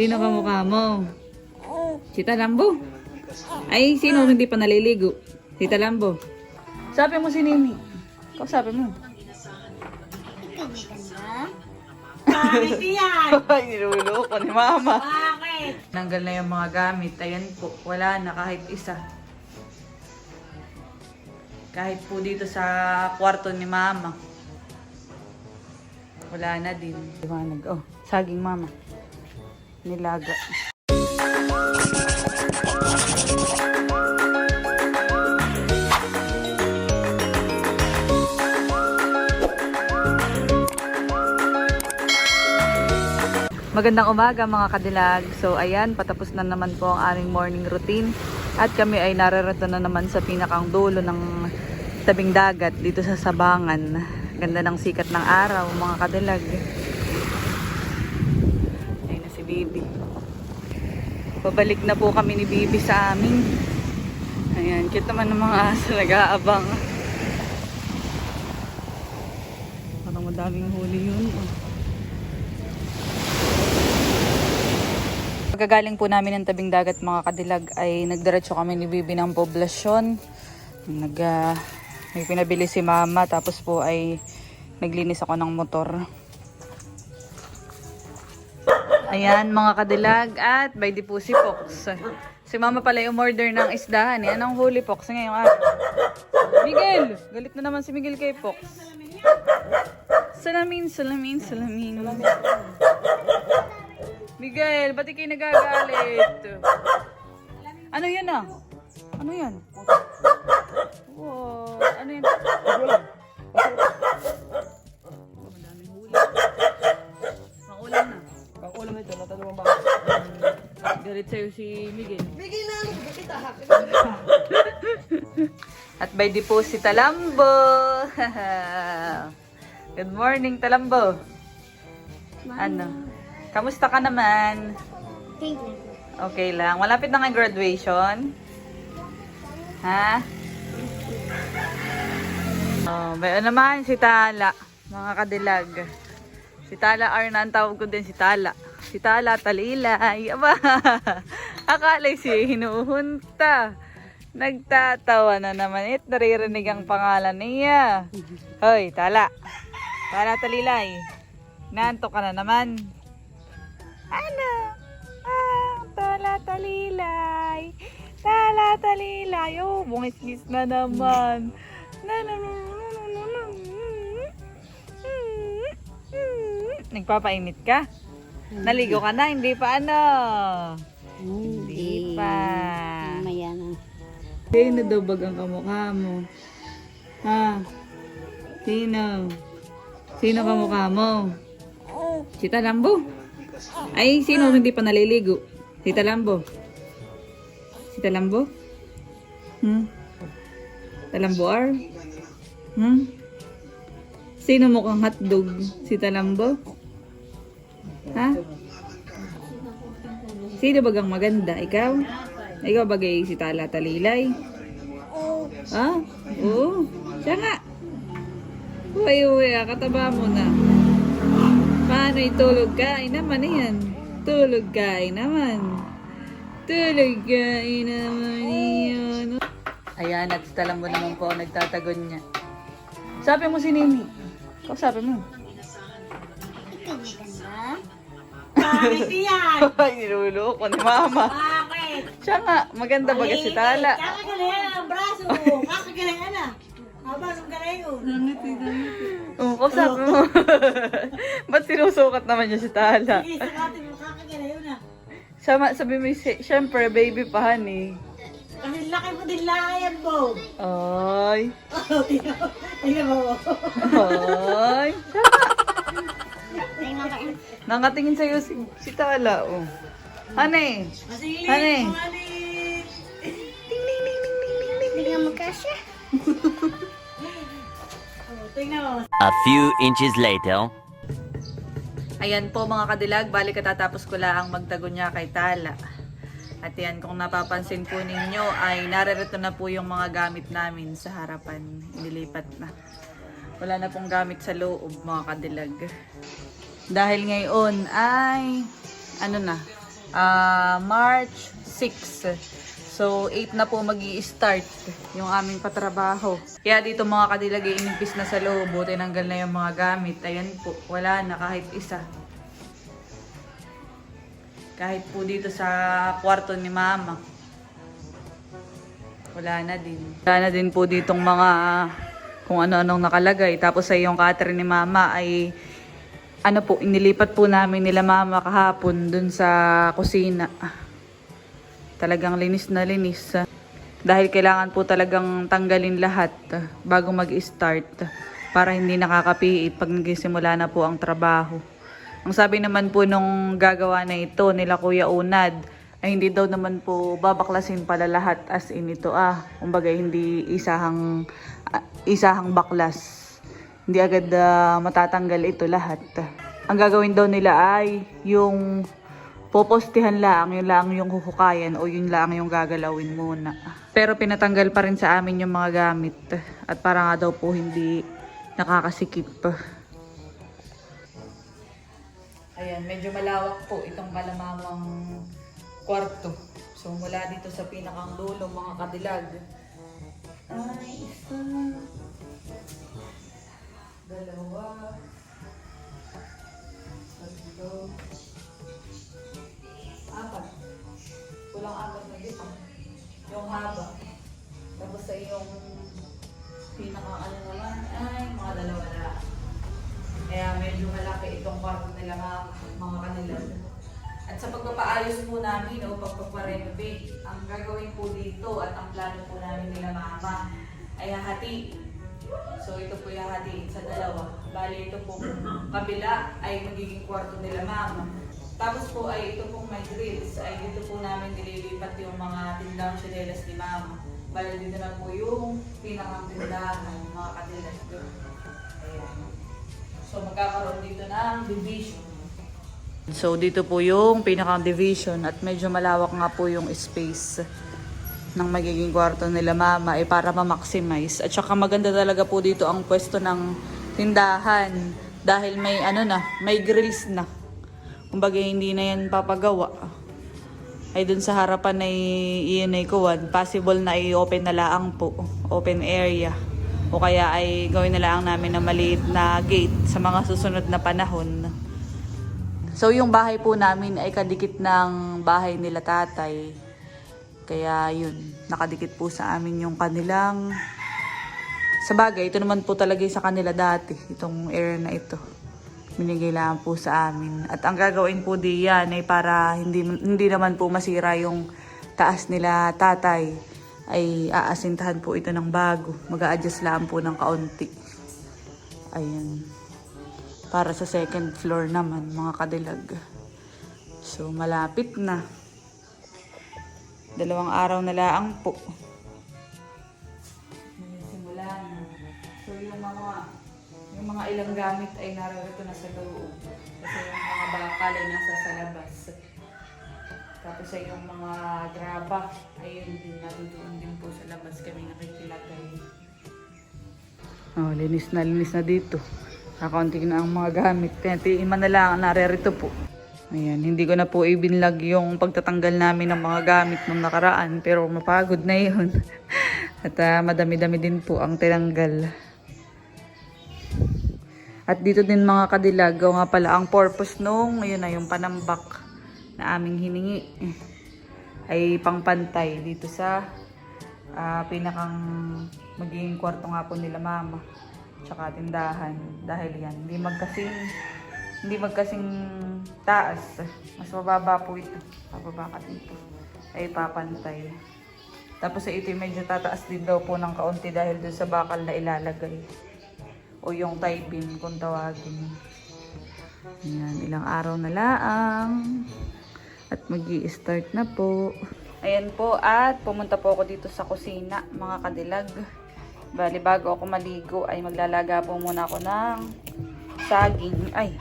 Sino ka mukha mo? Si Talambo. Ay, sino hindi pa naliligo? Si Talambo. Sabi mo si Nini. Kausapin mo. Bakit yan? Ay, niluloko ni Mama. Bakit? Nanggal na yung mga gamit. Ayan po, wala na kahit isa. Kahit po dito sa kwarto ni Mama. Wala na din. Liwanag. Oh, saging Mama. Nilaga. Magandang umaga mga kadilag. So ayan, patapos na naman po ang aming morning routine. At kami ay nararato na naman sa pinakang dulo ng tabing dagat dito sa Sabangan. Ganda ng sikat ng araw mga kadilag. Bibi. Pabalik na po kami ni Bibi sa amin. Ayan, cute naman ng mga aso nag-aabang. Parang madaming huli yun. Oh. Pagkagaling po namin ng tabing dagat mga kadilag ay nagdiretso kami ni Bibi ng poblasyon. Nag, ah, may pinabili si mama tapos po ay naglinis ako ng motor. Ayan mga kadilag at by the pussy Pox. Si mama pala yung order ng isdahan. Yan ang huli Pox ngayong araw. Miguel! Galit na naman si Miguel kay Pox. Salamin, salamin, salamin. Miguel, ba't ikay nagagalit? Ano yan ah? Ano yan? Wow, ano yan? Ulam nito, natanong ba? Galit sa'yo si Miguel. Bigay na ano ba kita? At by the po si Talambo. Good morning, Talambo. Ano? Kamusta ka naman? Thank you. Okay lang. Malapit na nga graduation. Ha? Oh, may naman si Tala, mga kadilag. Si Tala Arna, ang tawag ko din si Tala. Si Tala Talilay. Aba, akalay si hinuhunta. Nagtatawa na naman. It naririnig ang pangalan niya. Hoy, Tala. Tala Talilay. Nanto ka na naman. Ano? Ah, tala talilay. Tala talilay. Oh, bungis-gis na naman. Na, na, na, na. Hmm, hmm. Nagpapainit ka? Naligo ka na? Hindi pa ano? Hindi pa. Mamaya na. Sino daw bagang kamukha mo? Ha? Sino? Sino kamukha mo? Si Talambo. Ay, sino hindi pa naliligo? Si Talambo. Si Talambo? Hmm? Talambo R? Hmm? Sino mukhang hotdog? Si Talambo? Ha? Sino bagang maganda? Ikaw? Ikaw bagay si Tala Talilay? Ah? Oo. Siya nga. Uy, uy, ah, kataba mo na. Paano itulog ka? Ay naman yan. Tulog ka ay naman. Tulog ka ay naman yan. Ayan, at mo naman po nagtatagon niya. Sabi mo si Nini. Kausapin mo. Bakit yan? Ay, niluloko ni Mama. Bakit? Siya nga, maganda baga si Tala. Kakagalayan ang braso. Kakagalayan na. Aba, nung galayon. Oo, kausapin mo. Ba't sinusukat naman niya si Tala? Sige, sakatin mo. Kakagalayon na. Sama, sabi mo, si- syempre, baby pa, honey. Kasi laki mo din layan mo. Ay. Oh. Tingnan mo. Ay. Nangatingin sa'yo si, si Tala, oh. Honey. Masilit. Honey. Masilit. Tingnan mo. Oh, Tingnan mo. A few inches later. Ayan po mga kadilag, bali katatapos ko lang magtago niya kay Tala. At yan, kung napapansin po ninyo, ay naririto na po yung mga gamit namin sa harapan. Inilipat na. Wala na pong gamit sa loob mga kadilag. Dahil ngayon ay, ano na, ah, March 6. So, 8 na po mag start yung aming patrabaho. Kaya dito mga kadilagay, inipis na sa loob. Tinanggal na yung mga gamit. Ayan po, wala na kahit isa. Kahit po dito sa kwarto ni mama. Wala na din. Wala na din po ditong mga kung ano-anong nakalagay. Tapos sa yung cutter ni mama ay ano po, inilipat po namin nila mama kahapon dun sa kusina. Talagang linis na linis. Dahil kailangan po talagang tanggalin lahat bago mag-start para hindi nakakapiit pag nagsimula na po ang trabaho. Ang sabi naman po nung gagawa na ito nila Kuya Unad, ay hindi daw naman po babaklasin pala lahat as in ito ah. Kumbaga hindi isahang ah, isahang baklas. Hindi agad ah, matatanggal ito lahat. Ang gagawin daw nila ay yung popostihan lang, yun lang yung huhukayan o yun lang yung gagalawin muna. Pero pinatanggal pa rin sa amin yung mga gamit at para nga daw po hindi nakakasikip. Ayan, medyo malawak po itong kalamamang kwarto. So mula dito sa pinakang dulo mga kadilag. Ay, isa. Dalawa. Tatlo. Apat. Kulang apat na dito. Yung haba. Tapos sa yung pinaka ano naman ay mga dalawa na. Kaya medyo malaki itong kwarto nila mga, mga kanilang. At sa pagpapaayos po namin o pagpaparenovate, ang gagawin po dito at ang plano po namin nila mama ay hahati. So ito po yung hatiin sa dalawa. Bali ito po kabila ay magiging kwarto nila mama. Tapos po ay ito pong may grills ay dito po namin nililipat yung mga tindang sinelas ni mama. Bali dito na po yung pinakang tindahan, mga katilas doon. So magkakaroon dito ng division. So dito po yung pinakang division at medyo malawak nga po yung space ng magiging kwarto nila mama ay para ma-maximize. At saka maganda talaga po dito ang pwesto ng tindahan dahil may ano na, may grills na. Kumbaga hindi na yan papagawa. Ay dun sa harapan ay iyon ay kuwan, possible na i-open na laang po, open area. O kaya ay gawin na lang namin na maliit na gate sa mga susunod na panahon. So yung bahay po namin ay kadikit ng bahay nila tatay. Kaya yun, nakadikit po sa amin yung kanilang... Sa bagay, ito naman po talaga sa kanila dati, itong area na ito. Binigay lang po sa amin. At ang gagawin po di yan ay para hindi, hindi naman po masira yung taas nila tatay ay aasintahan po ito ng bago. mag adjust lang po ng kaunti. Ayan. Para sa second floor naman, mga kadilag. So, malapit na. Dalawang araw na laang po. May simula na. So, yung mga yung mga ilang gamit ay nararito na sa loob. Kasi yung mga bakal ay nasa sa labas. Tapos ay yung mga graba, ayun din, natutuon din po sa labas kami nakikilagay. Oh, linis na linis na dito. Nakaunti na ang mga gamit. Pinatiiman na lang ang narerito po. Ayan, hindi ko na po ibinlag yung pagtatanggal namin ng mga gamit nung nakaraan. Pero mapagod na yun. At ah, madami-dami din po ang tinanggal. At dito din mga kadilag, nga pala ang purpose nung, ayun na yung panambak na aming hiningi. Ay pangpantay dito sa ah, pinakang magiging kwarto nga po nila mama. Tsaka tindahan. Dahil yan, hindi magkasing hindi magkasing taas. Mas mababa po ito. Pababa ka dito. Ay papantay. Tapos ay ito medyo tataas din daw po ng kaunti dahil doon sa bakal na ilalagay. O yung tie beam kung tawagin. Ayan, ilang araw na laang. At mag start na po. Ayan po at pumunta po ako dito sa kusina mga kadilag. Bali bago ako maligo ay maglalaga po muna ako ng saging. Ay,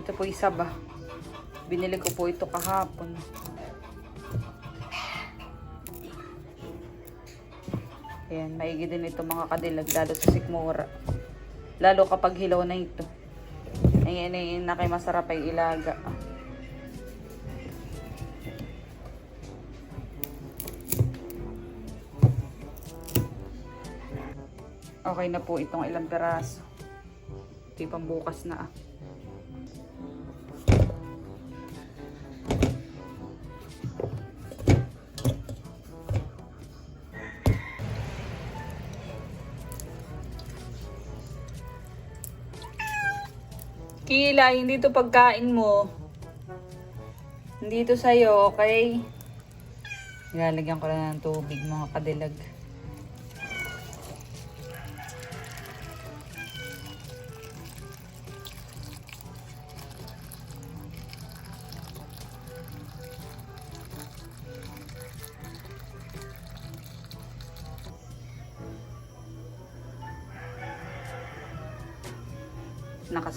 ito po isa ba? Binili ko po ito kahapon. Ayan, maigi din ito mga kadilag, lalo sa sikmura. Lalo kapag hilaw na ito. Ayan, ayan na kay masarap ay ilaga. Okay na po itong ilang peraso. Ito yung pambukas na ah. Kila, hindi to pagkain mo. Hindi to sa'yo, okay? Nilalagyan ko lang ng tubig, mga kadilag.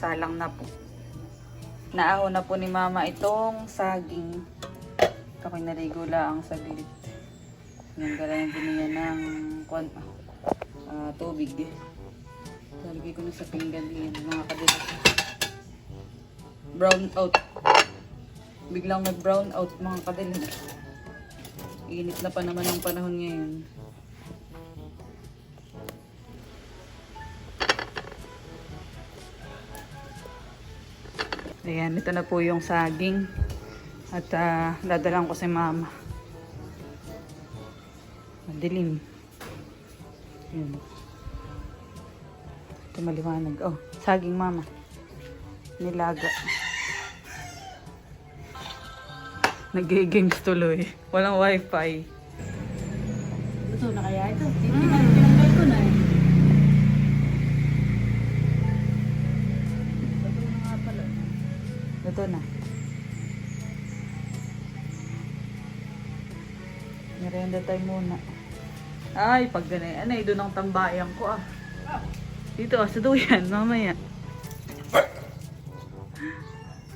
Nakasalang na po. Naaho na po ni mama itong saging. Ito ko'y naligo lang sa glit. Yan galayan din niya ng kwan, ah, tubig. Lalagay ko na sa pinggan yan, mga kadilag. Brown out. Biglang nag brown out mga kadilag. Init na pa naman ang panahon ngayon. Ayan, ito na po yung saging. At ah, dadalang ko si mama. Madilim. Ayan. Ito maliwanag. Oh, saging mama. Nilaga. Nagigings tuloy. Walang wifi. Tayo muna. Ay, pag ganay, anay, doon ang tambayan ko ah. Dito ah, sa duyan, mamaya.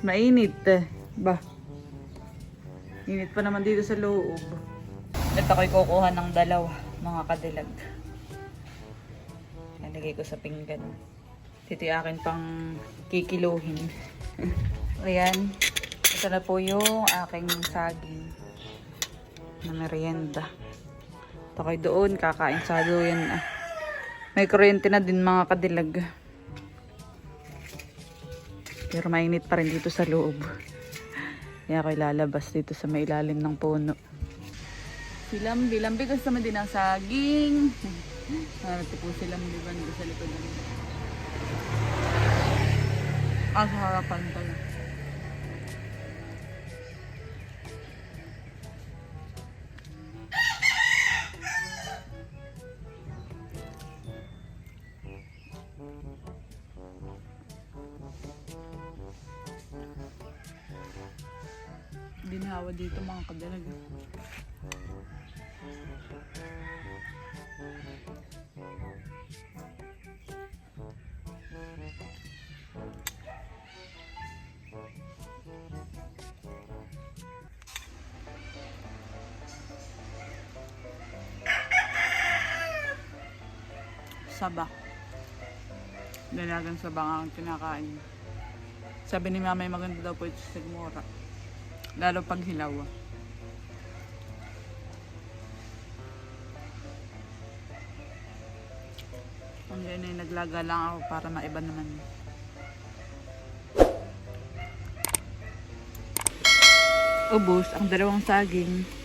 Mainit eh. Ba? Init pa naman dito sa loob. Ito ako'y kukuha ng dalawa, mga kadilag. Nalagay ko sa pinggan. Ito yung akin pang kikiluhin. Ayan. Ito na po yung aking saging na merienda. Ito kayo doon, kakain sa doon. Ah. May kuryente na din mga kadilag. Pero mainit pa rin dito sa loob. Kaya ako lalabas dito sa may ilalim ng puno. Si Lambi. Gusto mo din ang saging. Ito po si Lambi ba sa likod ng Ah, sa harapan pala. Ginhawa dito mga kadalag. Saba. Dalagang saba ang kinakain. Sabi ni mama maganda daw po ito sa sigmura. Lalo pag hilaw. Hindi na naglaga lang ako para maiba naman. Ubus ang dalawang saging.